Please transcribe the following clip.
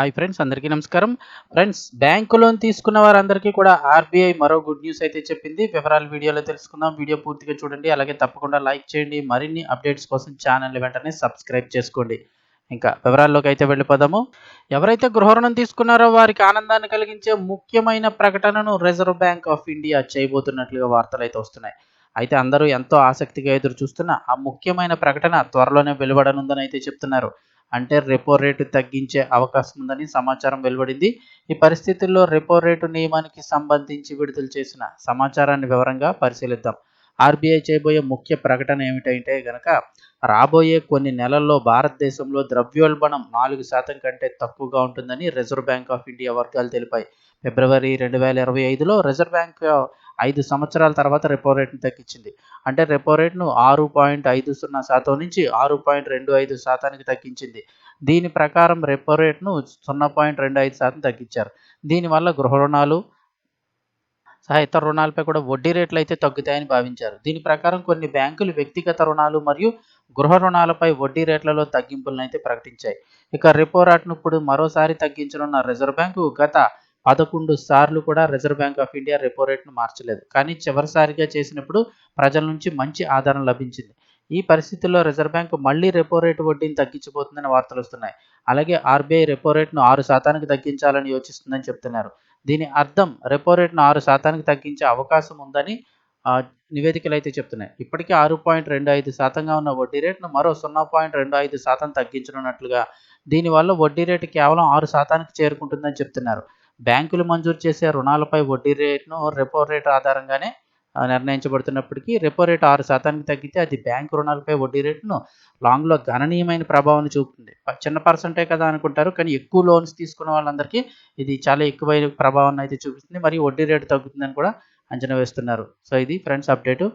Hi friends అందరికీ నమస్కారం. Friends bank loan తీసుకున్న వారందరికీ కూడా ఆర్బీఐ మరో గుడ్ న్యూస్ అయితే చెప్పింది. వివరాలు వీడియోలో తెలుసుకుందాం. వీడియో పూర్తిగా చూడండి. అలాగే తప్పకుండా లైక్ చేయండి. మరిన్ని అప్డేట్స్ కోసం ఛానల్ వెంటనే సబ్స్క్రైబ్ చేసుకోండి. ఇంకా వివరాల్లోకి అయితే వెళ్ళిపోదాము. ఎవరైతే గృహ రుణం తీసుకున్నారో వారికి ఆనందాన్ని కలిగించే ముఖ్యమైన ప్రకటనను రిజర్వ్ బ్యాంక్ ఆఫ్ ఇండియా చేయబోతున్నట్లుగా వార్తలు అయితే వస్తున్నాయి. అయితే అందరూ ఎంతో ఆసక్తిగా ఎదురు చూస్తున్న ఆ ముఖ్యమైన ప్రకటన త్వరలోనే వెలువడనుందని అయితే చెప్తున్నారు. అంటే రెపో రేటు తగ్గించే అవకాశం ఉందని సమాచారం వెలువడింది. ఈ పరిస్థితుల్లో రెపో రేటు నియమానికి సంబంధించి విడుదల చేసిన సమాచారాన్ని వివరంగా పరిశీలిద్దాం. ఆర్బీఐ చేయబోయే ముఖ్య ప్రకటన ఏమిటంటే గనక రాబోయే కొన్ని నెలల్లో భారతదేశంలో ద్రవ్యోల్బణం నాలుగు శాతం కంటే తక్కువగా ఉంటుందని రిజర్వ్ బ్యాంక్ ఆఫ్ ఇండియా వర్గాలు తెలిపాయి. ఫిబ్రవరి రెండు వేల ఇరవై ఐదులో రిజర్వ్ బ్యాంక్ ఐదు సంవత్సరాల తర్వాత రెపో రేట్ను తగ్గించింది. అంటే రెపో రేట్ను ఆరు పాయింట్ ఐదు సున్నా శాతం నుంచి ఆరు పాయింట్ రెండు ఐదు శాతానికి తగ్గించింది. దీని ప్రకారం రెపో రేట్ను సున్నా పాయింట్ రెండు ఐదు శాతం తగ్గించారు. దీనివల్ల గృహ రుణాలు సహా ఇతర రుణాలపై కూడా వడ్డీ రేట్లు అయితే తగ్గుతాయని భావించారు. దీని ప్రకారం కొన్ని బ్యాంకులు వ్యక్తిగత రుణాలు మరియు గృహ రుణాలపై వడ్డీ రేట్లలో తగ్గింపులను అయితే ప్రకటించాయి. ఇక రెపో రేట్ను ఇప్పుడు మరోసారి తగ్గించనున్న రిజర్వ్ బ్యాంకు గత పదకొండు సార్లు కూడా Reserve Bank of India repo రేట్ను మార్చలేదు. కానీ చివరిసారిగా చేసినప్పుడు ప్రజల నుంచి మంచి ఆదరణ లభించింది. ఈ పరిస్థితుల్లో రిజర్వ్ బ్యాంక్ మళ్ళీ రెపో రేటు వడ్డీని తగ్గించబోతుందని వార్తలు వస్తున్నాయి. అలాగే ఆర్బీఐ రెపో రేట్ను ఆరు శాతానికి తగ్గించాలని యోచిస్తుందని చెప్తున్నారు. దీని అర్థం రెపో రేట్ను ఆరు శాతానికి తగ్గించే అవకాశం ఉందని నివేదికలు అయితే చెప్తున్నాయి. ఇప్పటికే ఆరు పాయింట్ రెండు ఐదు శాతంగా ఉన్న వడ్డీ రేటును మరో సున్నా పాయింట్ రెండు ఐదు శాతం తగ్గించనున్నట్లుగా దీనివల్ల వడ్డీ రేటు కేవలం ఆరు శాతానికి చేరుకుంటుందని చెప్తున్నారు. బ్యాంకులు మంజూరు చేసే రుణాలపై వడ్డీ రేటును రెపో రేట్ ఆధారంగానే నిర్ణయించబడుతున్నప్పటికీ రెపో రేటు ఆరు శాతానికి తగ్గితే అది బ్యాంకు రుణాలపై వడ్డీ రేటును లాంగ్లో గణనీయమైన ప్రభావం చూపుతుంది. చిన్న పర్సెంటే కదా అనుకుంటారు కానీ ఎక్కువ లోన్స్ తీసుకున్న వాళ్ళందరికీ ఇది చాలా ఎక్కువైన ప్రభావాన్ని అయితే చూపిస్తుంది. మరియు వడ్డీ రేటు తగ్గుతుందని కూడా అంచనా వేస్తున్నారు. సో ఇది ఫ్రెండ్స్ అప్డేటు.